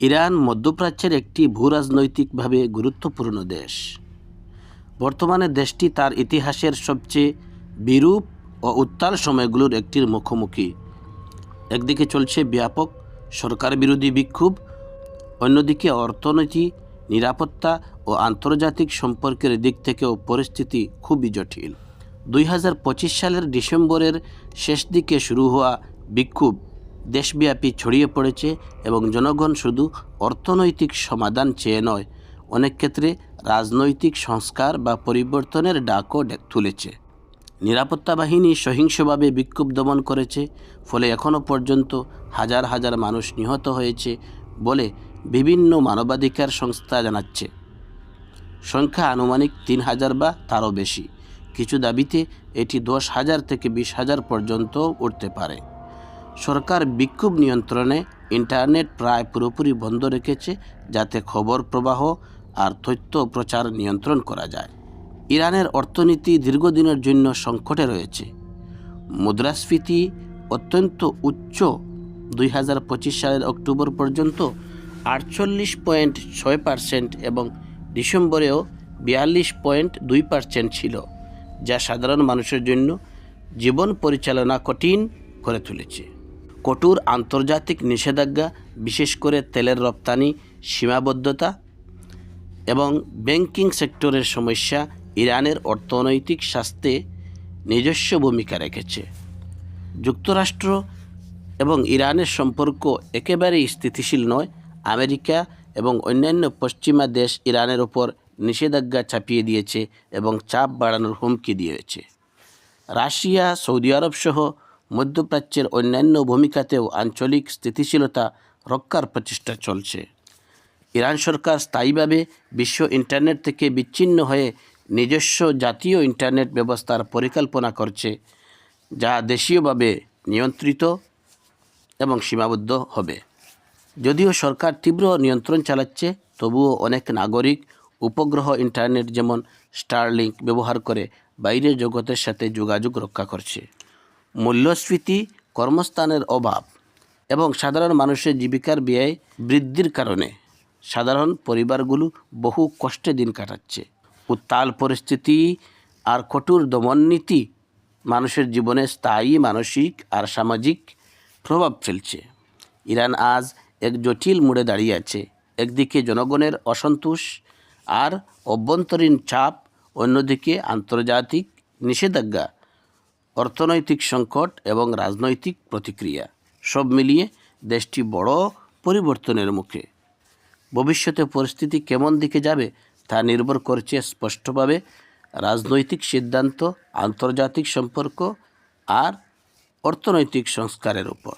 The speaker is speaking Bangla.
ইরান মধ্যপ্রাচ্যের একটি ভূরাজনৈতিকভাবে গুরুত্বপূর্ণ দেশ। বর্তমানে দেশটি তার ইতিহাসের সবচেয়ে বিরূপ ও উত্তাল সময়গুলোর একটির মুখোমুখি। একদিকে চলছে ব্যাপক সরকার বিরোধী বিক্ষোভ, অন্যদিকে অর্থনীতি নিরাপত্তা ও আন্তর্জাতিক সম্পর্কের দিক থেকেও পরিস্থিতি খুবই জটিল। দুই হাজার পঁচিশ সালের ডিসেম্বরের শেষ দিকে শুরু হওয়া বিক্ষোভ দেশব্যাপী ছড়িয়ে পড়েছে এবং জনগণ শুধু অর্থনৈতিক সমাধান চেয়ে নয়, অনেক ক্ষেত্রে রাজনৈতিক সংস্কার বা পরিবর্তনের ডাকও তুলেছে। নিরাপত্তা বাহিনী সহিংসভাবে বিক্ষোভ দমন করেছে, ফলে এখনও পর্যন্ত হাজার হাজার মানুষ নিহত হয়েছে বলে বিভিন্ন মানবাধিকার সংস্থা জানাচ্ছে। সংখ্যা আনুমানিক তিন হাজার বা তারও বেশি। কিছু দাবিতে এটি দশ হাজার থেকে বিশ হাজার পর্যন্ত উঠতে পারে। সরকার বিক্ষোভ নিয়ন্ত্রণে ইন্টারনেট প্রায় পুরোপুরি বন্ধ রেখেছে যাতে খবর প্রবাহ আর তথ্য প্রচার নিয়ন্ত্রণ করা যায়। ইরানের অর্থনীতি দীর্ঘদিনের জন্য সংকটে রয়েছে। মুদ্রাস্ফীতি অত্যন্ত উচ্চ। দুই হাজার পঁচিশ সালের অক্টোবর পর্যন্ত আটচল্লিশ পয়েন্ট ছয় পার্সেন্ট এবং ডিসেম্বরেও বিয়াল্লিশ পয়েন্ট দুই পার্সেন্ট ছিল, যা সাধারণ মানুষের জন্য জীবন পরিচালনা কঠিন করে তুলেছে। কঠোর আন্তর্জাতিক নিষেধাজ্ঞা, বিশেষ করে তেলের রপ্তানি, সীমাবদ্ধতা এবং ব্যাংকিং সেক্টরের সমস্যা ইরানের অর্থনৈতিক স্বাস্থ্যে নিজস্ব ভূমিকা রেখেছে। যুক্তরাষ্ট্র এবং ইরানের সম্পর্ক একেবারেই স্থিতিশীল নয়। আমেরিকা এবং অন্যান্য পশ্চিমা দেশ ইরানের ওপর নিষেধাজ্ঞা চাপিয়ে দিয়েছে এবং চাপ বাড়ানোর হুমকি দিয়েছে। রাশিয়া, সৌদি আরব সহ মধ্যপ্রাচ্যের অন্যান্য ভূমিকাতেও আঞ্চলিক স্থিতিশীলতা রক্ষার প্রচেষ্টা চলছে। ইরান সরকার স্থায়ীভাবে বিশ্ব ইন্টারনেট থেকে বিচ্ছিন্ন হয়ে নিজস্ব জাতীয় ইন্টারনেট ব্যবস্থার পরিকল্পনা করছে, যা দেশীয়ভাবে নিয়ন্ত্রিত এবং সীমাবদ্ধ হবে। যদিও সরকার তীব্র নিয়ন্ত্রণ চালাচ্ছে, তবুও অনেক নাগরিক উপগ্রহ ইন্টারনেট যেমন স্টারলিংক ব্যবহার করে বাইরের জগতের সাথে যোগাযোগ রক্ষা করছে। মূল্যস্ফীতি, কর্মস্থানের অভাব এবং সাধারণ মানুষের জীবিকার ব্যয় বৃদ্ধির কারণে সাধারণ পরিবারগুলো বহু কষ্টে দিন কাটাচ্ছে। উত্তাল পরিস্থিতি আর কঠোর দমননীতি মানুষের জীবনে স্থায়ী মানসিক আর সামাজিক প্রভাব ফেলছে। ইরান আজ এক জটিল মোড়ে দাঁড়িয়ে আছে। একদিকে জনগণের অসন্তোষ আর অভ্যন্তরীণ চাপ, অন্যদিকে আন্তর্জাতিক নিষেধাজ্ঞা অর্থনৈতিক সংকট এবং রাজনৈতিক প্রতিক্রিয়া, সব মিলিয়ে দেশটি বড় পরিবর্তনের মুখে। ভবিষ্যতে পরিস্থিতি কেমন দিকে যাবে তা নির্ভর করছে স্পষ্টভাবে রাজনৈতিক সিদ্ধান্ত, আন্তর্জাতিক সম্পর্ক আর অর্থনৈতিক সংস্কারের উপর।